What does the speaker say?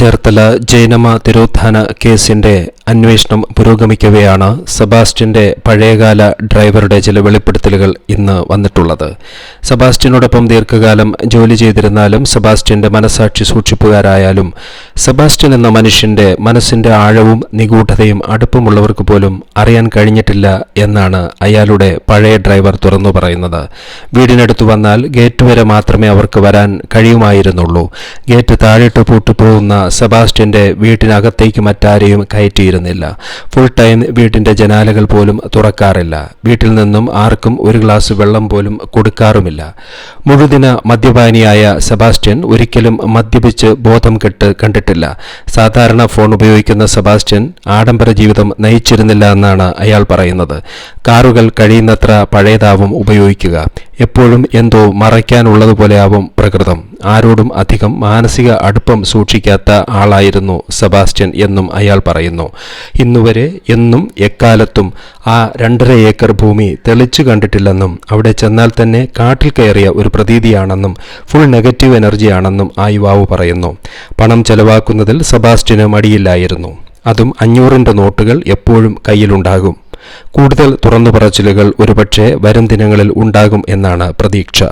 ചേർത്തല ജൈനമ തിരോധാന കേസിന്റെ അന്വേഷണം പുരോഗമിക്കവെയാണ് സെബാസ്റ്റ്യന്റെ പഴയകാല ഡ്രൈവറുടെ ചില വെളിപ്പെടുത്തലുകൾ ഇന്ന് വന്നിട്ടുള്ളത്. സെബാസ്റ്റ്യനോടൊപ്പം ദീർഘകാലം ജോലി ചെയ്തിരുന്നാലും സെബാസ്റ്റ്യന്റെ മനസാക്ഷി സൂക്ഷിപ്പുകാരായാലും സെബാസ്റ്റ്യൻ എന്ന മനുഷ്യന്റെ മനസ്സിന്റെ ആഴവും നിഗൂഢതയും അടുപ്പമുള്ളവർക്ക് പോലും അറിയാൻ കഴിഞ്ഞിട്ടില്ല എന്നാണ് അയാളുടെ പഴയ ഡ്രൈവർ തുറന്നു പറയുന്നത്. വീടിനടുത്ത് വന്നാൽ ഗേറ്റ് വരെ മാത്രമേ അവർക്ക് വരാൻ കഴിയുമായിരുന്നുള്ളൂ. ഗേറ്റ് താഴിട്ട് പൂട്ടിപ്പോകുന്ന സെബാസ്റ്റ്യന്റെ വീട്ടിനകത്തേക്ക് മറ്റാരെയും കയറ്റിയിരുന്നില്ല ഫുൾ ടൈം വീട്ടിന്റെ ജനാലകൾ പോലും തുറക്കാറില്ല. വീട്ടിൽ നിന്നും ആർക്കും ഒരു ഗ്ലാസ് വെള്ളം പോലും കൊടുക്കാറുമില്ല. മുഴുദിന മദ്യപാനിയായ സെബാസ്റ്റ്യൻ ഒരിക്കലും മദ്യപിച്ച് ബോധം കെട്ട് കണ്ടിട്ടില്ല. സാധാരണ ഫോൺ ഉപയോഗിക്കുന്ന സെബാസ്റ്റ്യൻ ആഡംബര ജീവിതം നയിച്ചിരുന്നില്ല എന്നാണ് അയാൾ പറയുന്നത്. കാറുകൾ കഴിയുന്നത്ര പഴയതാവും ഉപയോഗിക്കുക. എപ്പോഴും എന്തോ മറയ്ക്കാനുള്ളതുപോലെയാവും പ്രകൃതം. ആരോടും അധികം മാനസിക അടുപ്പം സൂക്ഷിക്കാത്ത ആളായിരുന്നു സെബാസ്റ്റ്യൻ എന്നും അയാൾ പറയുന്നു. ഇന്നുവരെ എന്നും എക്കാലത്തും ആ രണ്ടര ഏക്കർ ഭൂമി തെളിച്ചു കണ്ടിട്ടില്ലെന്നും അവിടെ ചെന്നാൽ തന്നെ കാട്ടിൽ കയറിയ ഒരു പ്രതീതിയാണെന്നും ഫുൾ നെഗറ്റീവ് എനർജിയാണെന്നും ആ യുവാവ് പറയുന്നു. പണം ചെലവാക്കുന്നതിൽ സെബാസ്റ്റ്യന് മടിയില്ലായിരുന്നു. അതും അഞ്ഞൂറിന്റെ നോട്ടുകൾ എപ്പോഴും കയ്യിലുണ്ടാകും. കൂടുതൽ തുറന്നു പറച്ചിലുകൾ ഒരുപക്ഷെ വരും ദിനങ്ങളിൽ ഉണ്ടാകും എന്നാണ് പ്രതീക്ഷ.